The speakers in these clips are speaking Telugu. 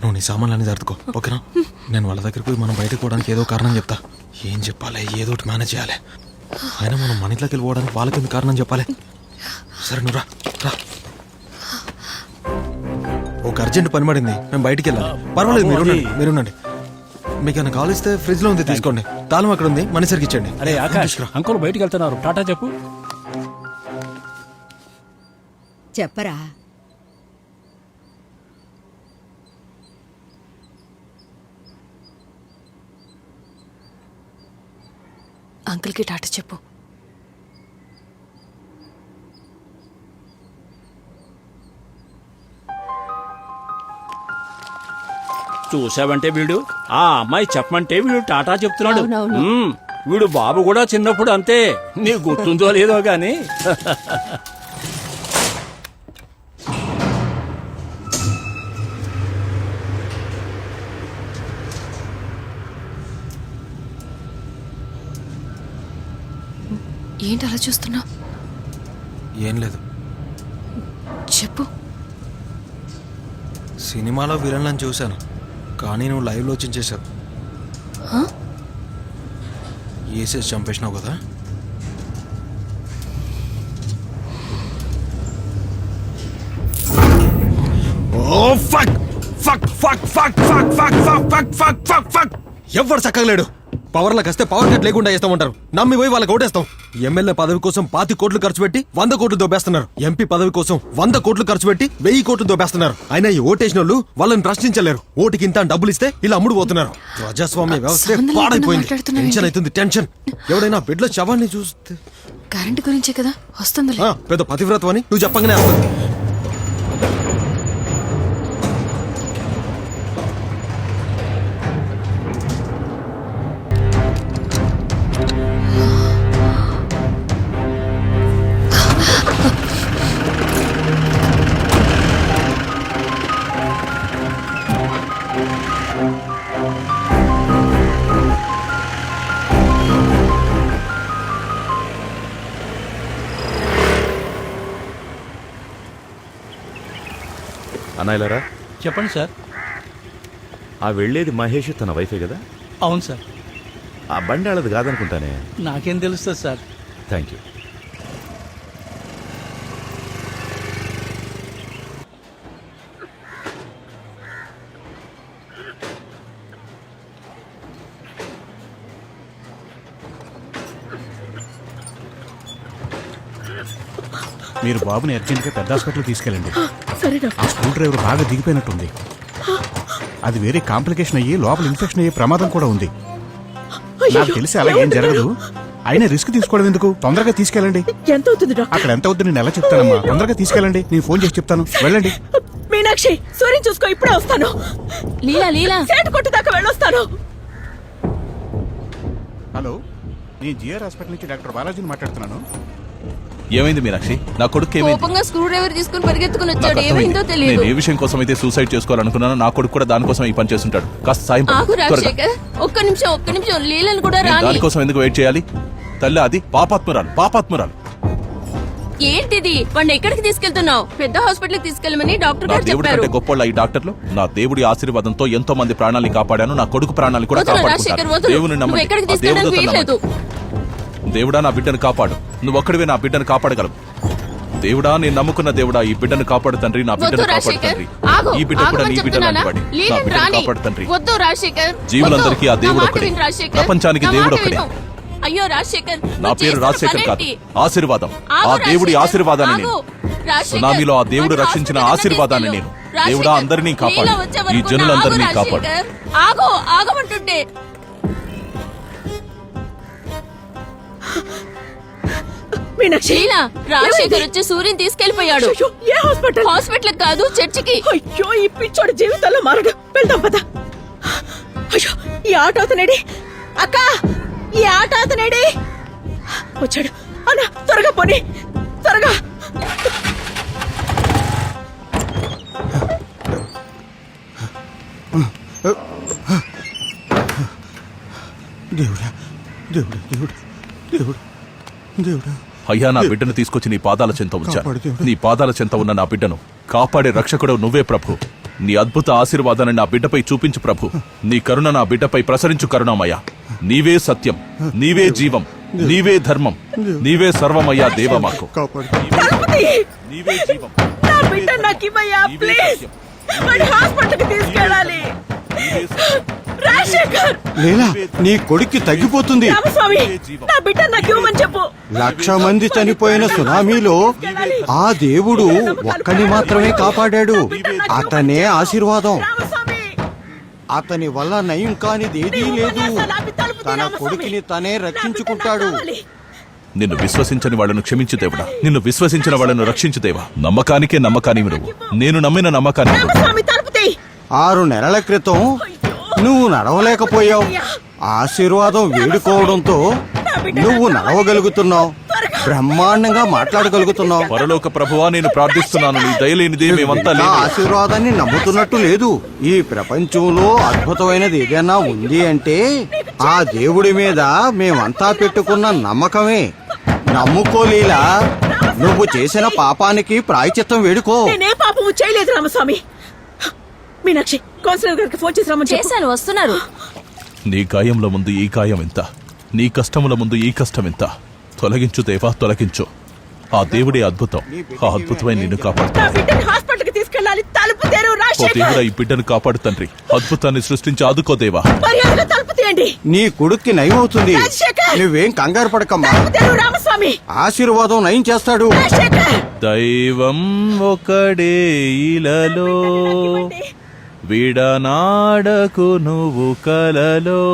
నువ్వు నీ సామాన్లన్నీ సర్దుకో ఓకేనా? నేను వాళ్ళ దగ్గరికి పోయి మనం బయటకు పోవడానికి ఏదో కారణం చెప్తా. ఏం చెప్పాలి? ఏదో ఒకటి మేనేజ్ చేయాలి. అయినా మనం మన ఇంట్లోకి వెళ్ళిపోవడానికి వాళ్ళకి ఎందుకు కారణం చెప్పాలి? సరే నువ్వు రా రా. ఒక అర్జెంట్ పని పడింది. మేము బయటికి వెళ్ళాలి. పర్వాలేదు మీరు ఉండండి, మీరు ఉండండి. మీకు ఏమైనా కావాలిస్తే ఫ్రిడ్జ్లో ఉంది తీసుకోండి. తాళం అక్కడ ఉంది మనిషికి ఇచ్చండి అరే ఆకాష్ అంకుల్ బయటికి వెళ్తున్నారు. టాటా చెప్పు. చెప్పరా? అంకుల్కి టాటా చెప్పు. చూసావంటే వీడు? ఆ అమ్మాయి చెప్పమంటే వీడు టాటా చెప్తున్నాడు. అవునవును. మ్మ్. వీడు బాబు కూడా చిన్నప్పుడు అంతే. నీ గుర్తుందో లేదో గాని. ఏంటి అలా చూస్తున్నా ఏం లేదు. చెప్పు. సినిమాలో విలన్లను చూశాను కానీ నువ్వు లైవ్లో వచ్చించేశావు ఏసేసి చంపేసినావు కదా? ఎవరు చక్కగలేడు పవర్లకు వస్తే పవర్ కట్ లేకుండా చేస్తామంటారు నమ్మి పోయి వాళ్ళకి ఓటేస్తాం. ఎమ్మెల్యే పదవి కోసం పాతి కోట్లు ఖర్చు పెట్టి వంద కోట్లు దోబేస్తున్నారు ఎంపీ పదవి కోసం వంద కోట్లు ఖర్చు పెట్టి వెయ్యి కోట్లు దోబేస్తున్నారు అయినా ఈ ఓటేసిన వాళ్ళు వాళ్ళని ప్రశ్నించలేరు. ఓటుకి ఇంత డబ్బులు ఇస్తే ఇలా అమ్ముడు పోతున్నారు ప్రజాస్వామ్య వ్యవస్థ పాడైపోయింది? టెన్షన్ అవుతుంది టెన్షన్ ఎవడైనా బిడ్ల శవాన్ని చూస్తే కరెంట్ గురించే కదా? వస్తుందిలే. ఆ, పెద్ద పతివ్రతం అని నువ్వు చెప్పగానే వస్తుంది. అన్నాయిలరా చెప్పండి సార్. ఆ వెళ్ళేది మహేష్ తన వైఫే కదా? అవును సార్. ఆ బండి వాళ్ళది కాదనుకుంటానే? నాకేం తెలుస్తుంది సార్. Thank you. మీరు బాబుని అర్జెంట్గా పెద్ద హాస్పిటల్ తీసుకెళ్ళండి. ఆ స్కూల్ డ్రైవర్ బాగా దిగిపోయినట్టుంది. అది వేరే కాంప్లికేషన్ అయ్యి లోపల ఇన్ఫెక్షన్ అయ్యే ప్రమాదం కూడా ఉంది. నాకు తెలిసి అలా ఏం జరగదు. అయినా రిస్క్ తీసుకోవడం ఎందుకు? తొందరగా తీసుకెళ్ళండి. ఎంత అవుతుంది డాక్టర్? అక్కడ ఎంత అవుతుంది నేను ఎలా చెప్తానమ్మా? తొందరగా తీసుకెళ్ళండి. నేను ఫోన్ చేసి చెప్తాను. వెళ్ళండి. మీనాక్షి సూర్యం చూసుకో ఇప్పుడే వస్తాను. లీలా లీలా. సేటు కొట్టు దాకా వెళ్ళొస్తాను. హలో నేను జిఆర్ హాస్పిటల్ నుంచి డాక్టర్ బాలాజీని మాట్లాడుతున్నాను. ఏమైంది మీనాక్షి? నా కొడుకు ఏమైంది? కోపంగా స్క్రూ డ్రైవర్ తీసుకుని పరిగెత్తుకుని నాకు వచ్చాడు అర్థమైంది. ఏమైందో నేను తెలియదు ఏ విషయం కోసం అయితే సూసైడ్ చేసుకోవాలనుకున్నానో నా కొడుకు కూడా దానికోసం ఈ పని చేస్తుంటాడు. కాస్త సాయం పడు. ఆగు త్వరగా. రాజశేఖర్ ఒక్క నిమిషం ఒక్క నిమిషం. లీలను కూడా నేను రాని దానికోసం ఎందుకు వెయిట్ చేయాలి? తల్లి అది పాపాత్మురాలు పాపాత్మురాలు. ఏంటిది? వాడిని ఎక్కడికి తీసుకెళ్తున్నావు? పెద్ద హాస్పిటల్ తీసుకెళ్ళమని డాక్టర్ నా గారు దేవుడి చెప్పారు. కంటే గొప్ప ఈ డాక్టర్లు. నా దేవుడి ఆశీర్వాదంతో ఎంతో మంది ప్రాణాలని కాపాడాను. నా కొడుకు ప్రాణాలు కూడా వదులు రాజశేఖర్ కాపాడుకుంటాను వదులు. దేవుని నువ్వు నమ్మండి. ఎక్కడికి ఆ దేవుడితో తీసుకెళ్ళడానికి వీల్లేదు. నమ్మండి. దేవుడా నా బిడ్డను కాపాడు. నువ్వు ఒక్కడివే నా బిడ్డను కాపాడగలవు. దేవుడా నేను నమ్ముకున్న దేవుడా ఈ బిడ్డను కాపాడు తండ్రి నా బిడ్డను కాపాడు తండ్రి. ఈ బిడ్డ కూడా నీ బిడ్డ కాపాడి నా బిడ్డను కాపాడు తండ్రి. జీవులందరికీ ఆ దేవుడు ఒక్కడి. ప్రపంచానికి దేవుడు ఒకడే అయ్యో రాజశేఖర్ నా పేరు రాజశేఖర్ కాదు. ఆశీర్వాదం. ఆ దేవుడి ఆశీర్వాదాన్ని నేను. సునామీలో ఆ దేవుడు రక్షించిన ఆశీర్వాదాన్ని నేను. దేవుడా అందరినీ కాపాడు. ఈ జనులందరినీ కాపాడు. ఆగో ఆగమంటుంటే. మీనాక్షి. లీలా రాజశేఖర్ వచ్చి సూర్యుని తీసుకెళ్ళిపోయాడు ఏ హాస్పిటల్? హాస్పిటల్ కాదు చర్చికి. అయ్యో ఈ పిచ్చోడి జీవితంలో మారడు. వెళ్దాం పద. అయ్యో ఈ ఆటో అతనేడి అక్క ఈ ఆటో అతనేడి వచ్చాడు. అన్న త్వరగా పోనీ. త్వరగా. దేవుడా దేవుడా దేవుడా దేవుడా దేవుడా. అయ్యా నా బిడ్డను తీసుకొచ్చి నీ పాదాల చెంత ఉంచాను. దేవుడా. నీ పాదాల చెంత ఉన్న నా బిడ్డను కాపాడే రక్షకుడు నువ్వే ప్రభు. నీ అద్భుత ఆశీర్వాదాన్ని నా బిడ్డపై చూపించు ప్రభు. నీ కరుణ నా బిడ్డపై ప్రసరించు కరుణామయ్యా. నీవే సత్యం నీవే జీవం నీవే ధర్మం నీవే సర్వమయ్యా దేవ మాకు. నీవే జీవం. హాస్పిటల్కి తీసుకెళ్ళాలి. రాజశేఖర్! లేలా నీ కొడుక్కి తగ్గిపోతుంది. రామస్వామి నా బిడ్డ నాకు ఇవ్వమని చెప్పు. లక్ష మంది చనిపోయిన సునామీలో ఆ దేవుడు ఒక్కని మాత్రమే కాపాడాడు. అతనే ఆశీర్వాదం. అతని వల్ల నయం కానిదేదీ లేదు. తన కొడుకుని తనే రక్షించుకుంటాడు. నిన్ను విశ్వసించని వాళ్ళను క్షమించు దేవుడా. నిన్ను విశ్వసించిన వాళ్ళను రక్షించు దేవా నమ్మకానికే నమ్మకాని నువ్వు. నేను నమ్మిన నమ్మకాన్ని ఆరు నెలల క్రితం నువ్వు నడవలేకపోయావు. ఆశీర్వాదం వేడుకోవడంతో నువ్వు నడవగలుగుతున్నావు. బ్రహ్మాండంగా మాట్లాడగలుగుతున్నావు. పరలోక ప్రభువా నేను ప్రార్థిస్తున్నాను. నీ దయలేనిదే మేమంతా నా ఆశీర్వాదాన్ని నమ్ముతున్నట్టు లేదు. ఈ ప్రపంచంలో అద్భుతమైనది ఏదైనా ఉంది అంటే ఆ దేవుడి మీద మేమంతా పెట్టుకున్న నమ్మకమే. నమ్ముకోలేలా. నువ్వు చేసిన పాపానికి ప్రాయచిత్తం వేడుకో. నేనే పాపము చేయలేదు రామస్వామి. మీనాక్షి కౌన్సిలర్ గారికి ఫోన్ చేసి రమ్మని చెప్పు. చేశాను వస్తున్నారు. నీ గాయంలో ముందు ఈ గాయం ఎంత? నీ కష్టముల ముందు ఈ కష్టం ఎంత? తొలగించు దేవా తొలగించు. ఆ దేవుడే అద్భుతం. ఆ అద్భుతమైన నిన్ను కాపాడు నా బిడ్డని హాస్పిటల్కి తీసుకెళ్ళాలి. తలుపు తెరు ఓ రాజశేఖర్ దేవుడా ఈ బిడ్డను కాపాడు తండ్రి. అద్భుతాన్ని సృష్టించి ఆదుకో దేవా. మర్యాదగా తలుపు తీయండి. నీ కొడుక్కి నయం అవుతుంది. రాజశేఖర్! నువ్వేం కంగారు పడకమ్మా. తలుపు తెరు రామస్వామి ఆశీర్వాదం నయం చేస్తాడు. రాజశేఖర్ దైవం ఒకడే ఇలలో విడనాడకు నువ్వు కలలో.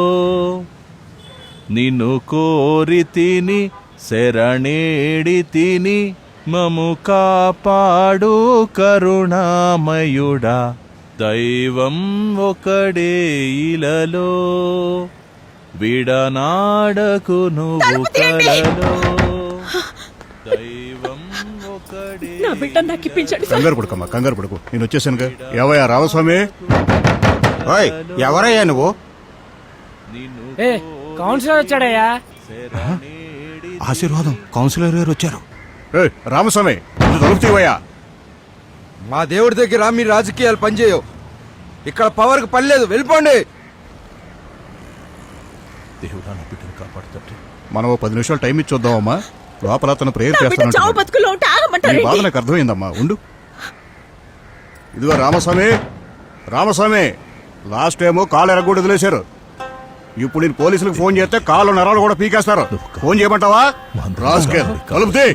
నిన్ను కోరి తిని శరణేడి తిని మము కాపాడు కరుణామయుడా. దైవం ఒకడే ఇలలో. విడనాడకు నువ్వు కలలో. దైవం నా బిడ్డ నాకు ఇప్పించండి సార్. కంగారు పడుకమ్మా కంగారు పడుకు. నేను వచ్చేసానుగా. ఏవయ్యా రామస్వామి? ఓయ్ ఎవరయ్యా నువ్వు? ఏ కౌన్సిలర్ వచ్చాడయ్యా? ఆశీర్వాదం. కౌన్సిలర్ గారు వచ్చారు. ఏయ్, రామస్వామి ఇది తలుపు తీవయ్యా మా దేవుడి దగ్గర మీ రాజకీయాలు పనిచేయవు. ఇక్కడ పవర్కి పని లేదు. వెళ్ళిపోండి. దేవుడా నా బిడ్డను కాపాడుతండ్రి మనం ఓ పది నిమిషాలు టైం ఇచ్చి చూద్దామమ్మా లోపల అతను ప్రేయర్ చావు చేస్తాను ఉంటే బాధ నాకు అర్థమైందమ్మా ఉండు. ఇదిగో రామస్వామి రామస్వామి లాస్ట్ టైము కాలు ఎరగొడు వదిలేశారు. ఇప్పుడు నేను పోలీసులకు ఫోన్ చేస్తే కాళ్ళు నరాలు కూడా పీకేస్తారు. ఫోన్ చేయమంటావా? రాసుకెళ్ కలుపుతే.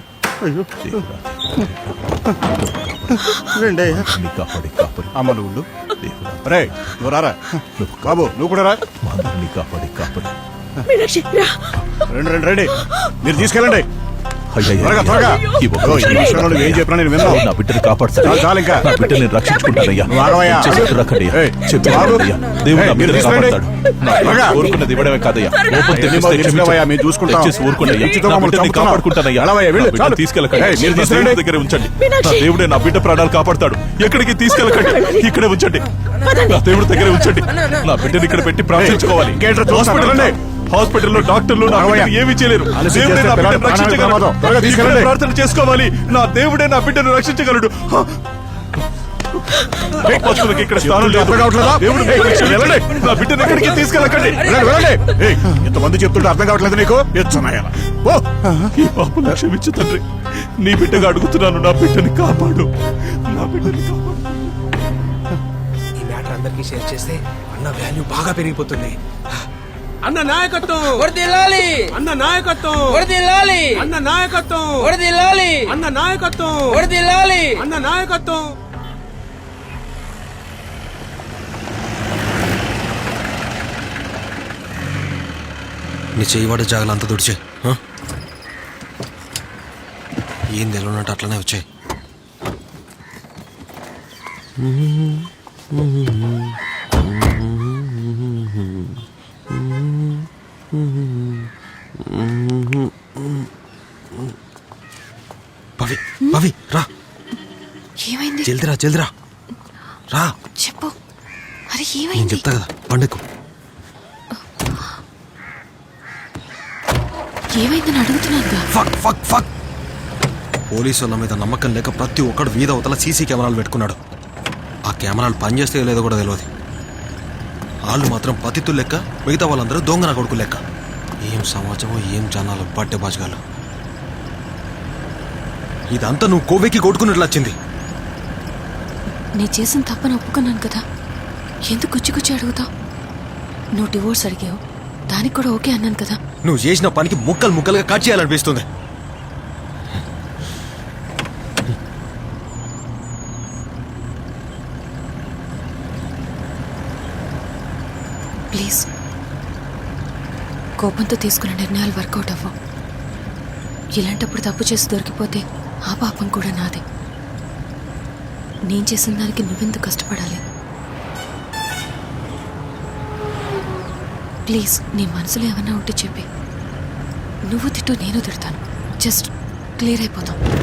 ఉండు. రే నువ్వు రారా? బాబు నువ్వు కూడా రా. కాపాడి కాపాడి రండి రండి రండి. మీరు తీసుకెళ్ళండి. త్వరగా త్వరగా ఇదిగో, ఈ విషయంలో నువ్వు ఏం చెప్పినా నేను విన్నావు నా బిడ్డను చాలు, చాలు ఇంకా. నా బిడ్డని రక్షించుకుంటానయ్యా నువ్వు ఆగవయ్యా. ఏయ్, దేవుడు నా ఏయ్, మీరు బిడ్డను తీసుకురండి. కాపాడతాడు నా త్వరగా. కోరుకున్నది ఇవ్వడమే కాదయ్యా కోపం తెప్పిస్తే క్షమించు. తీసుకురావయ్యా, మేము చూసుకుంటాం. దయచేసి ఊరుకోండయ్యా. ఇచ్చితో నా మమ్మల్ని బిడ్డని చంపుతున్నావు. కాపాడుకుంటానయ్యా వెళ్ళవయ్యా, వెళ్ళు, బిడ్డని చాలు. తీసుకెళ్ళకండి ఏయ్, మీరు నా తీసుకురండి. దేవుడి దగ్గర ఉంచండి నా దేవుడే నా బిడ్డ ప్రాణాలు కాపాడతాడు ఎక్కడికి తీసుకెళ్ళకండి ఇక్కడే ఉంచండి నా దేవుడి దగ్గరే ఉంచండి నా బిడ్డని ఇక్కడ పెట్టి ప్రార్థించుకోవాలి ఇంకేంట్రా చూస్తాం, హాస్పిటల్ హాస్పిటల్లో డాక్టర్లు నా. బిడ్డని ఏమీ చేయలేరు. అలసి దేవుడే చేస్తే నా బిడ్డను పిల్లలు ప్రాణాలకు రక్షించగలడు. ప్రమాదం. త్వరగా ఇక్కడే తీసుకెళ్ళండి. ప్రార్థన చేసుకోవాలి. నా దేవుడే నా బిడ్డను రక్షించగలడు. అపోస్తులకు ఇక్కడ స్థానం లేదు. అర్థం కావట్లేదా? దేవుడు ఏయ్, రక్షించగలడు. వెళ్ళండి. నా బిడ్డను ఎక్కడికి తీసుకెళ్ళకండి. వెళ్ళండి, వెళ్ళండి. ఏయ్, ఇంతమంది చెప్తుంటే అర్థం కావట్లేదు నీకు? ఎచ్చనాయాల ఓ ఈ పాపను క్షమించు తండ్రి. నీ బిడ్డగా అడుగుతున్నాను. నా బిడ్డని కాపాడు. నా బిడ్డని కాపాడు. ఈ మ్యాటర్ అందరికీ షేర్ చేస్తే అన్న వాల్యూ బాగా పెరిగిపోతుంది. అన్న నాయకత్వం. వరదిల్లాలి అన్న నాయకత్వం. వరదిల్లాలి అన్న నాయకత్వం. వరదిల్లాలి అన్న నాయకత్వం. వరదిల్లాలి అన్న నాయకత్వం. నీ చేయవాడే జాగలు అంత దుడిచే ఏం తెలియనట్టు అట్లనే వచ్చాయి పవి పవి రా. ఏమైంది? జల్దిరా జల్దిరా. రా. చెప్పు. అరే నేను ఏమైంది? చెప్తా కదా పండకు. ఏమైందని అడుగుతున్నాను ఫక్ ఫక్ ఫక్. పోలీసు వాళ్ళ మీద నమ్మకం లేక ప్రతి ఒక్కడు వీధ అవతల సీసీ కెమెరాలు పెట్టుకున్నాడు. ఆ కెమెరాలు పనిచేస్తే లేదో కూడా తెలియదు వాళ్ళు మాత్రం పతితులు లెక్క మిగతా వాళ్ళందరూ దొంగన కొడుకు లెక్క. ఏం సమాజమో ఏం జనాలు బట్టె బాజగాలు. ఇదంతా నువ్వు కొవ్వెక్కి కొట్టుకున్నట్లు వచ్చింది. నీ చేసిన తప్పని ఒప్పుకున్నాను కదా. ఎందుకు గుచ్చి గుచ్చి అడుగుతావు? నువ్వు డివోర్స్ అడిగావు. దానికి కూడా ఓకే అన్నాను కదా. నువ్వు చేసిన పనికి ముక్కలు ముక్కలుగా కట్ చేయాలనిపిస్తుంది ప్లీజ్ కోపంతో తీసుకున్న నిర్ణయాలు వర్కౌట్ అవ్వవు. ఇలాంటప్పుడు తప్పు చేసి దొరికిపోతే ఆ పాపం కూడా నాదే. నేను చేసిన దానికి నువ్వెందుకు కష్టపడాలి? ప్లీజ్ నీ మనసులో ఏమన్నా ఉంటే చెప్పి. నువ్వు తిట్టు నేను తిడతాను. జస్ట్ క్లియర్ అయిపోతాం.